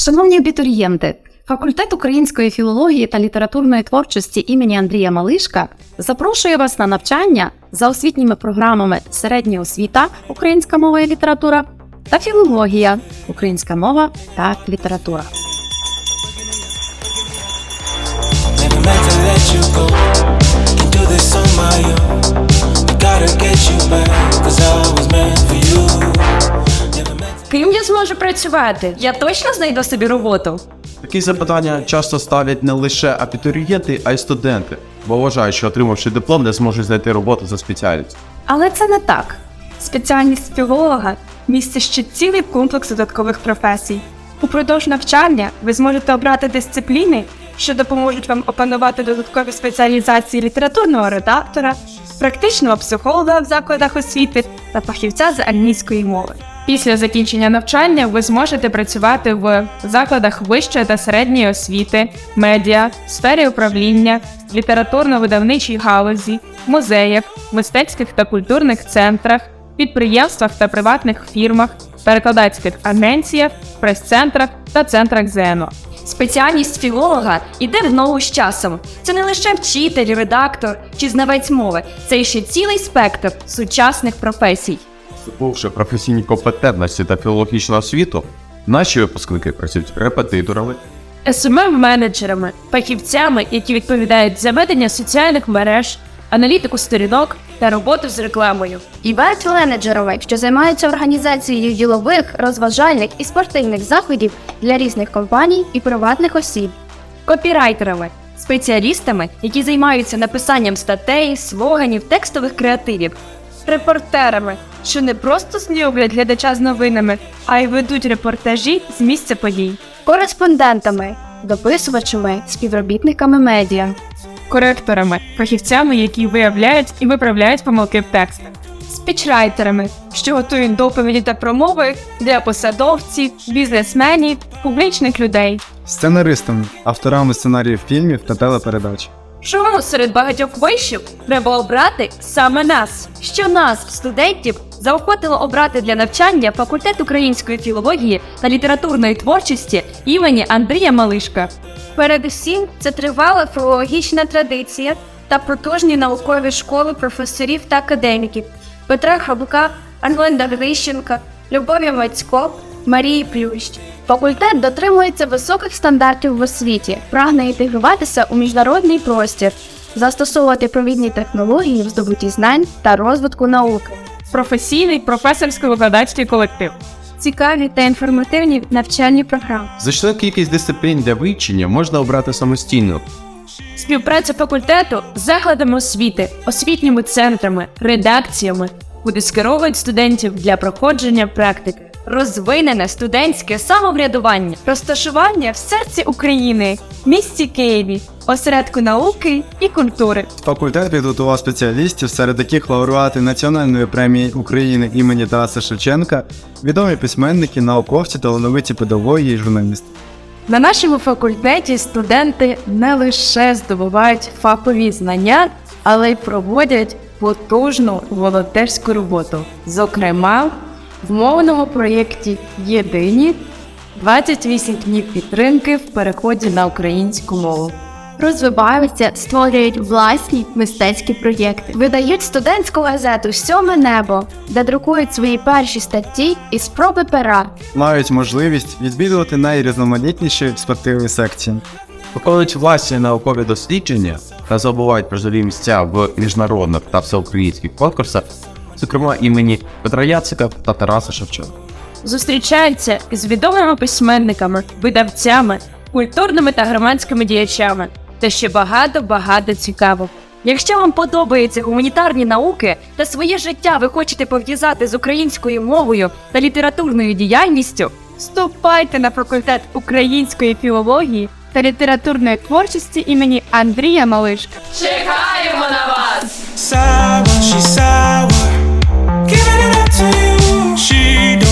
Шановні абітурієнти, факультет української філології та літературної творчості імені Андрія Малишка запрошує вас на навчання за освітніми програмами середня освіта, українська мова і література та філологія, українська мова та література. Never meant Ким я зможу працювати? Я точно знайду собі роботу. Такі запитання часто ставлять не лише абітурієнти, а й студенти, бо вважають, що отримавши диплом, не зможуть знайти роботу за спеціальністю. Але це не так. Спеціальність філолога містить ще цілий комплекс додаткових професій. Упродовж навчання ви зможете обрати дисципліни, що допоможуть вам опанувати додаткові спеціалізації літературного редактора, практичного психолога в закладах освіти та фахівця з англійської мови. Після закінчення навчання ви зможете працювати в закладах вищої та середньої освіти, медіа, сфері управління, літературно-видавничій галузі, музеях, мистецьких та культурних центрах, підприємствах та приватних фірмах, перекладацьких агенціях, прес-центрах та центрах ЗНО. Спеціальність філолога іде в ногу з часом. Це не лише вчитель, редактор чи знавець мови, це ще цілий спектр сучасних професій. Здобувши професійні компетентності та філологічну освіту, наші випускники працюють репетиторами, СММ-менеджерами, фахівцями, які відповідають за ведення соціальних мереж, аналітику сторінок та роботу з рекламою. Івент-менеджерами, що займаються організацією ділових, розважальних і спортивних заходів для різних компаній і приватних осіб. Копірайтерами, спеціалістами, які займаються написанням статей, слоганів, текстових креативів. Репортерами, що не просто знайомлять глядача з новинами, а й ведуть репортажі з місця подій. Кореспондентами, дописувачами, співробітниками медіа. коректорами, фахівцями, які виявляють і виправляють помилки в текстах, спічрайтерами, що готують доповіді та промови для посадовців, бізнесменів, публічних людей. сценаристами, авторами сценаріїв фільмів та телепередач. Чому серед багатьох вишів треба обрати саме нас? Що нас, студентів, заохотило обрати для навчання факультет української філології та літературної творчості імені Андрія Малишка. Передусім, це тривала філологічна традиція та потужні наукові школи професорів та академіків Петра Хабука, Арнольда Грищенка, Любові Мацько, Марії Плющ. Факультет дотримується високих стандартів в освіті, прагне інтегруватися у міжнародний простір, застосовувати провідні технології в здобутті знань та розвитку науки. Професійний професорсько-викладацький колектив. Цікаві та інформативні навчальні програми. Значну кількість дисциплін для вивчення можна обрати самостійно. Співпраця факультету з закладами освіти, освітніми центрами, редакціями, куди скеровують студентів для проходження практики. Розвинене студентське самоврядування. Розташування в серці України, місті Києві, осередку науки і культури. Факультет підготував спеціалістів, серед яких лауреати Національної премії України імені Тараса Шевченка, відомі письменники, науковці, талановиті педагоги і журналісти. На нашому факультеті студенти не лише здобувають фахові знання, але й проводять потужну волонтерську роботу. Зокрема, в мовному проєкті Єдині 28 днів підтримки в переході на українську мову. розвиваються, створюють власні мистецькі проєкти, видають студентську газету Сьоме небо, де друкують свої перші статті і спроби пера. Мають можливість відвідувати найрізноманітніші спортивні секції. Виконують власні наукові дослідження та забувають призові місця в міжнародних та всеукраїнських конкурсах, зокрема імені Петра Яцика та Тараса Шевченка. Зустрічаються із відомими письменниками, видавцями, культурними та громадськими діячами та ще багато-багато цікавого. Якщо вам подобаються гуманітарні науки та своє життя ви хочете пов'язати з українською мовою та літературною діяльністю, Вступайте на факультет української філології та літературної творчості імені Андрія Малишка. Sour, she's sour. Giving it up to you. She